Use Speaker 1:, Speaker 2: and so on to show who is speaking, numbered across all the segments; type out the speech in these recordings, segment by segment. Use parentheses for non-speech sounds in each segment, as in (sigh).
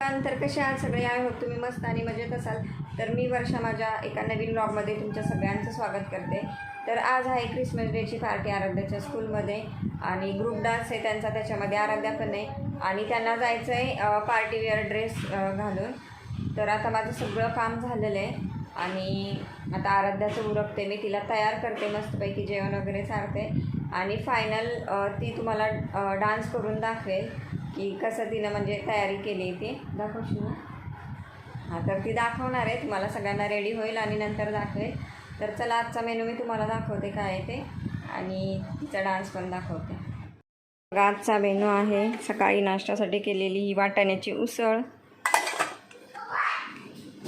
Speaker 1: तर कशा आहात सगळे आय होप तुम्ही मस्त आणि मजेत असाल. तर मी वर्षा माझ्या एका नवीन ब्लॉगमध्ये तुमच्या सगळ्यांचं स्वागत करते. तर आज आहे क्रिसमस डेची पार्टी आराध्याच्या स्कूलमध्ये आणि ग्रुप डान्स आहे त्यांचा त्याच्यामध्ये आराध्या पण आहे. आणि त्यांना जायचं आहे पार्टी वेअर ड्रेस घालून. तर आता माझं सगळं काम झालेलं आहे. आणि आता आराध्याचं उरकते मी तिला तयार करते मस्तपैकी जेवण वगैरे सारते आणि फायनल ती तुम्हाला डान्स करून दाखवेल. की कसं तिनं म्हणजे तयारी केली ती. दाखवशील ना हां तर ती दाखवणार आहे. तुम्हाला सगळ्यांना रेडी होईल आणि नंतर दाखवेल. तर चला आजचा मेनू मी तुम्हाला दाखवते काय आहे ते. आणि तिचा डान्स पण दाखवते. बघा, आजचा मेनू आहे. सकाळी नाश्त्यासाठी केलेली ही वाटाण्याची उसळ.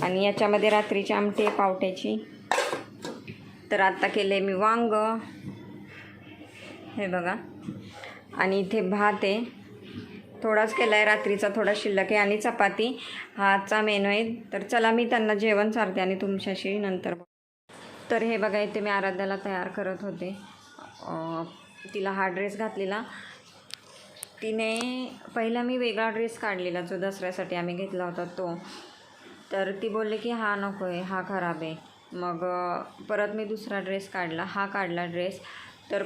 Speaker 1: आणि याच्यामध्ये रात्रीची आमटी आहे पावट्याची. तर आत्ता केले मी वांग. हे बघा. आणि इथे भात आहे. थोडाच केला आहे रात्रीचा थोडा शिल्लक आहे आणि चपाती. हा मेनू आहे. तर चला मी त्यांना जेवण चारते आणि तुमच्याशी नंतर तर हे बघा इथे मी आराध्याला तयार करत होते. तिला हा ड्रेस घातलेला. तिने पहिला मी वेगळा ड्रेस काढलेला जो दसऱ्यासाठी आम्ही घेतला होता तो. तर ती बोलली की हा नको आहे हा खराब आहे. मग परत मी दुसरा ड्रेस काढला. हा काढला ड्रेस. तर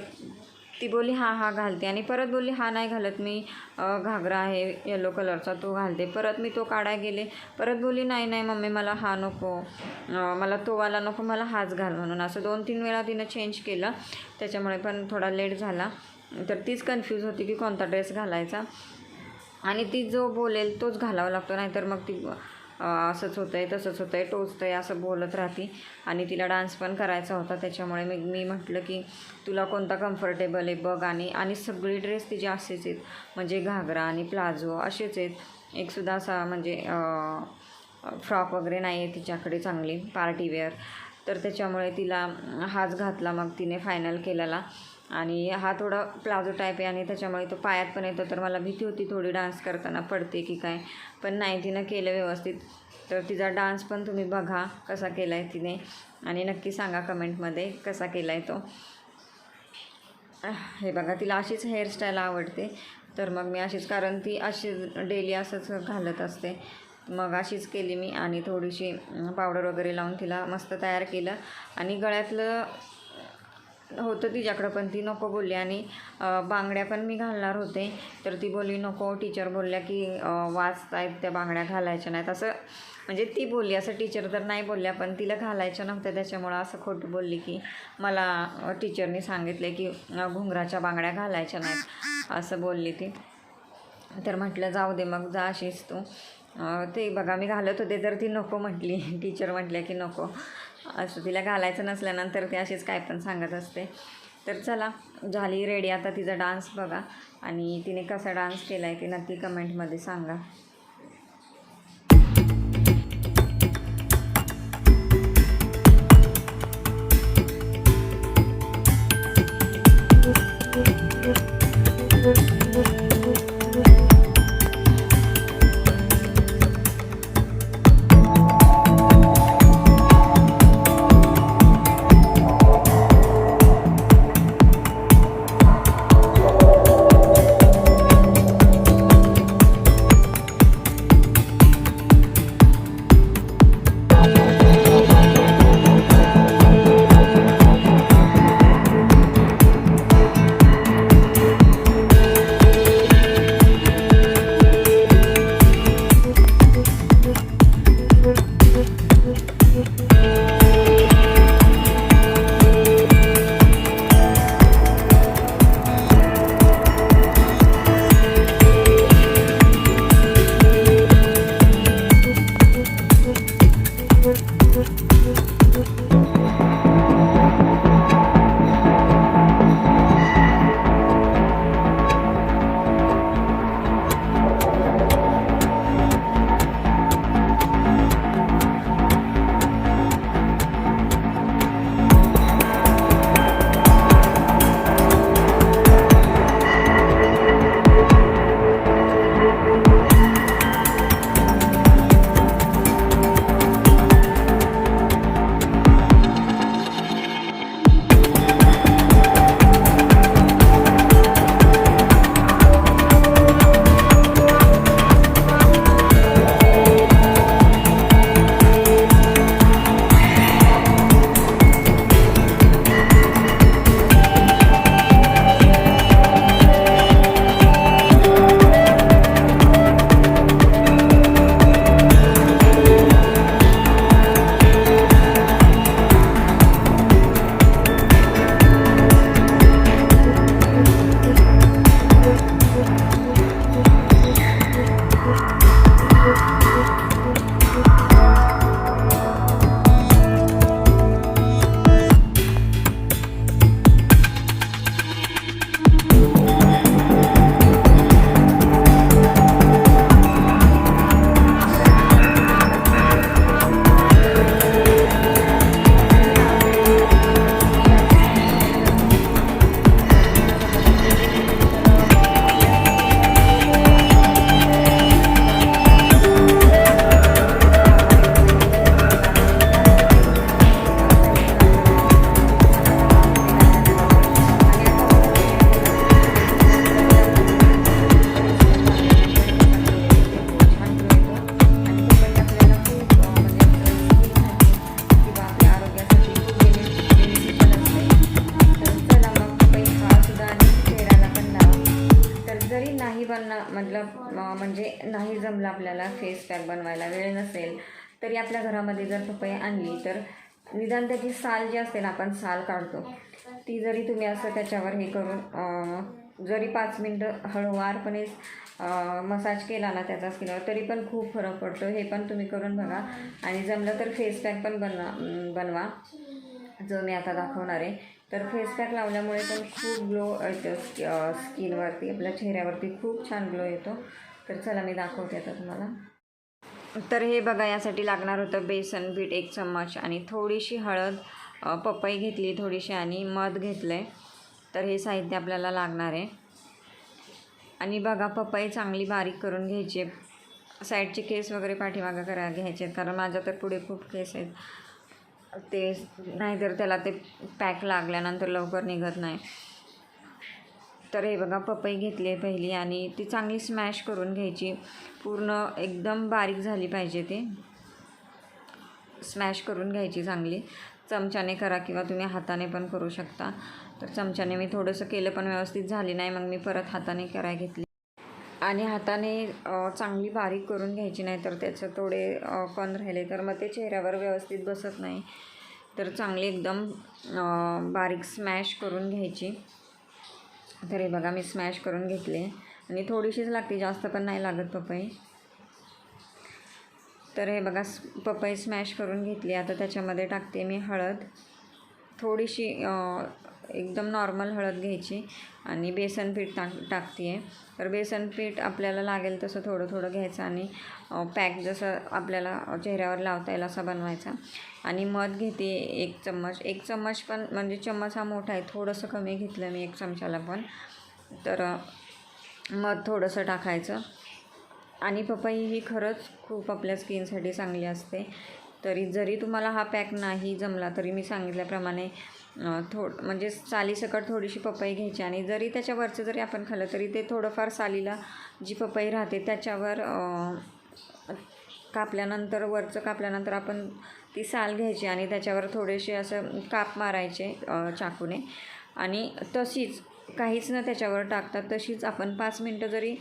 Speaker 1: ती बोलली हा हा घालते. आणि परत बोलली हा नाही घालत मी घागरा आहे येलो कलरचा तो घालते. परत मी तो काढाय गेले. परत बोलली नाही नाही मम्मी मला हा नको मला तो वाला नको मला हाच घाल म्हणून. असं दोन तीन वेळा तिनं चेंज केलं. त्याच्यामुळे पण थोडा लेट झाला. तर तीच कन्फ्यूज होती की कोणता ड्रेस घालायचा. आणि ती जो बोलेल तोच घालावा लागतो. नाहीतर मग ती असंच होतं आहे तसंच होतं आहे टोचतं आहे असं बोलत राहते. आणि तिला डान्स पण करायचा होता त्याच्यामुळे मी मी म्हटलं की तुला कोणता कम्फर्टेबल आहे बघ आणि आणि सगळी ड्रेस तिचे असेच आहेत. म्हणजे घागरा आणि प्लाझो असेच आहेत. एकसुद्धा असा म्हणजे फ्रॉक वगैरे नाही आहे तिच्याकडे चांगली पार्टी वेअर तर त्याच्यामुळे तिला हाच घातला मग तिने फायनल केलेला. आणि हा थोडा प्लाझो टाईप आहे आणि त्याच्यामुळे तो पायात पण येतो. तर मला भीती होती थोडी डान्स करताना पडते की काय. पण नाही तिनं केलं व्यवस्थित. तर तिचा डान्स पण तुम्ही बघा कसा केला आहे तिने. आणि नक्की सांगा कमेंटमध्ये कसा केला आहे तो. हे बघा तिला अशीच हेअरस्टाईल आवडते. तर मग मी अशीच कारण ती अशी डेली असंच घालत असते. मग अशीच केली मी आणि थोडीशी पावडर वगैरे लावून तिला मस्त तयार केलं. आणि गळ्यातलं होतं तिच्याकडं पण ती नको बोलली. आणि बांगड्या पण मी घालणार होते. तर ती बोलली नको. टीचर बोलल्या की अ, वाचतायत त्या बांगड्या घालायच्या नाहीत. असं म्हणजे ती बोलली. असं टीचर तर नाही बोलल्या पण तिला घालायच्या नव्हत्या. त्याच्यामुळं असं खोटं बोलली की मला अ, टीचरनी सांगितले की घुंगराच्या बांगड्या घालायच्या नाहीत. असं बोलली ती. तर म्हटलं जाऊ दे मग जा अशीच तू. ते बघा मी घालत होते तर ती नको म्हटली. (laughs) टीचर म्हटल्या की नको. असं तिला घालायचं नसल्यानंतर ती अशीच काय पण सांगत असते. तर चला झाली रेडी आता तिचा डान्स बघा. आणि तिने कसा डान्स केला आहे ते नक्की कमेंटमध्ये सांगा. मतलब म्हणजे नाही जमलं आपल्याला फेस पॅक बनवायला वेळ नसेल तरी आपल्या घरामध्ये जर पपई आणली तर निदान त्याची साल जी असते ना आपण साल काढतो. ती जरी तुम्ही असं त्याच्यावर हे करून जरी पाच मिनटं हळूवारपणे मसाज केला ना त्याचा स्किनवर तरी पण खूप फरक पडतो. हे पण तुम्ही करून बघा. आणि जमलं तर फेस पॅक पण बनवा बनवा. जो मी आता दाखवणार आहे. तर फेस पॅक लावल्यामुळे पण खूप ग्लो येतो स्किनवरती आपल्या चेहऱ्यावरती खूप छान ग्लो येतो. तर चला मी दाखवते आता तुम्हाला. तर हे बघा यासाठी लागणार होतं बेसन पीठ एक चम्मच आणि थोडीशी हळद. पपई घेतली थोडीशी आणि मध घेतलं आहे तर हे साहित्य आपल्याला लागणार आहे. आणि बघा पपई चांगली बारीक करून घ्यायची साईडचे केस वगैरे पाठीमागं करा घ्यायचे आहेत. कारण माझ्या तर पुढे खूप केस आहेत. ते नाहीतर त्याला ते पॅक लागल्यानंतर लवकर निघत नाही. तर हे बघा पपई घेतली आहे पहिली आणि ती चांगली स्मॅश करून घ्यायची. पूर्ण एकदम बारीक झाली पाहिजे ती. स्मॅश करून घ्यायची चांगली. चमच्याने करा किंवा तुम्ही हाताने पण करू शकता. तर चमच्याने मी थोडंसं केलं पण व्यवस्थित झाली नाही. मग मी परत हाताने कराय घेतली. आणि हाताने चांगली बारीक करून घ्यायची नाही तर त्याचं थोडे कण राहिले तर मग ते चेहऱ्यावर व्यवस्थित बसत नाही. तर चांगली एकदम बारीक स्मॅश करून घ्यायची. तर हे बघा मी स्मॅश करून घेतले. आणि थोडीशीच लागते जास्त पण नाही लागत पपई. तर हे बघा पपई स्मॅश करून घेतली. आता त्याच्यामध्ये टाकते मी हळद. थोडीशी एकदम नॉर्मल हळद घ्यायची आणि बेसन पीठ टाक टाकते आहे तर बेसन पीठ आपल्याला लागेल तसं थोडं थोडं घ्यायचं आणि पॅक जसं आपल्याला चेहऱ्यावर लावता येईल असा बनवायचा. आणि मध घेते एक चम्मच. एक चम्मच पण म्हणजे चम्मच हा मोठा आहे. थोडंसं कमी घेतलं मी एक चमच्याला पण. तर मध थोडंसं टाकायचं. आणि पपई ही खरंच खूप आपल्या स्किनसाठी चांगली असते. तरी जरी तुम्हाला हा पॅक नाही जमला तरी मी सांगितल्याप्रमाणे थोड म्हणजे सालीसकट थोडीशी पपई घ्यायची आणि जरी त्याच्यावरचं जरी आपण खाल्लं तरी ते थोडंफार सालीला जी पपई राहते त्याच्यावर कापल्यानंतर वरचं कापल्यानंतर आपण ती साल घ्यायची आणि त्याच्यावर थोडेसे असं काप मारायचे चाकूने. आणि तशीच काहीच न त्याच्यावर टाकतात तशीच आपण पाच मिनटं जरी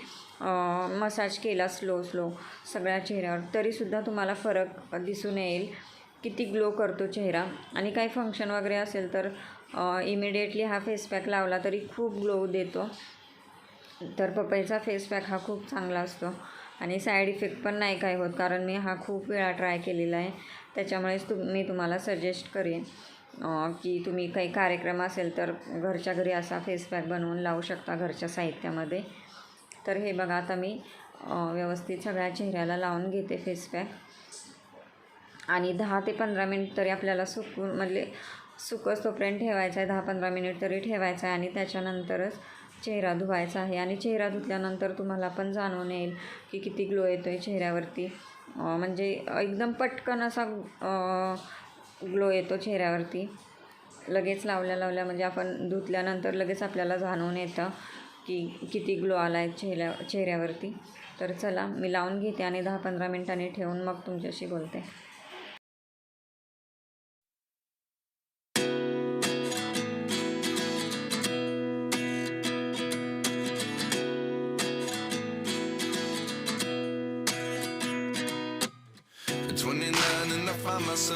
Speaker 1: मसाज केला स्लो स्लो सगळ्या चेहऱ्यावर तरीसुद्धा तुम्हाला फरक दिसून येईल. किती ग्लो करतो चेहरा. आणि काही फंक्शन वगैरे असेल तर इमिडिएटली हा फेस पॅक लावला तरी खूप ग्लो देतो. तर पपईचा फेस पॅक हा खूप चांगला असतो. आणि साईड इफेक्ट पण नाही काय होत कारण मी हा खूप वेळा ट्राय केलेला आहे. त्याच्यामुळेच तुम मी तुम्हाला सजेस्ट करेन की तुम्ही काही कार्यक्रम असेल तर घरच्या घरी असा फेस पॅक बनवून लावू शकता घरच्या साहित्यामध्ये. तर हे बघा आता मी व्यवस्थित सगळ्या चेहऱ्याला लावून घेते फेस पॅक आणि दहा ते पंधरा मिनिट तरी आपल्याला सुकून म्हणजे सुकस तोपर्यंत ठेवायचं आहे. दहा पंधरा मिनिट तरी ठेवायचं आहे आणि त्याच्यानंतरच चेहरा धुवायचा आहे. आणि चेहरा धुतल्यानंतर तुम्हाला पण जाणवून येईल की किती ग्लो येतो आहे चेहऱ्यावरती म्हणजे एकदम पटकन असा ग्लो येतो चेहऱ्यावरती. लगेच लावल्या लावल्या म्हणजे आपण धुतल्यानंतर लगेच आपल्याला जाणवून येतं की किती ग्लो आला आहे चेहऱ्या चेहऱ्यावरती. तर चला मी लावून घेते आणि दहा पंधरा मिनिटांनी ठेवून मग तुमच्याशी बोलते.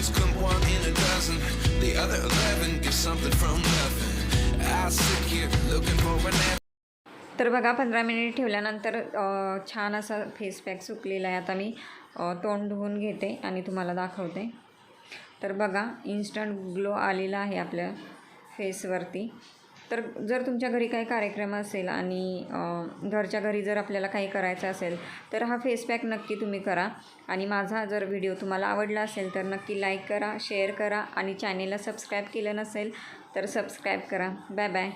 Speaker 2: things come one in a dozen. The other eleven get something from nothing. I sit here looking for an answer.
Speaker 1: तर बघा पंधरा मिनिट ठेवल्यानंतर छान असा फेस पॅक सुकलेला आहे आता मी तोंड धुवून घेते आणि तुम्हाला दाखवते तर बघा इन्स्टंट ग्लो आलेला आहे आपल्या फेसवरती तर जर तुमच्या घरी काही कार्यक्रम असेल आणि घरच्या घरी जर आपल्याला काही करायचं असेल तर हा फेस पॅक नक्की तुम्ही करा. आणि माझा जर व्हिडिओ तुम्हाला आवडला असेल तर नक्की लाईक करा शेअर करा आणि चॅनेलला सबस्क्राईब केलं नसेल तर सबस्क्राईब करा. Bye bye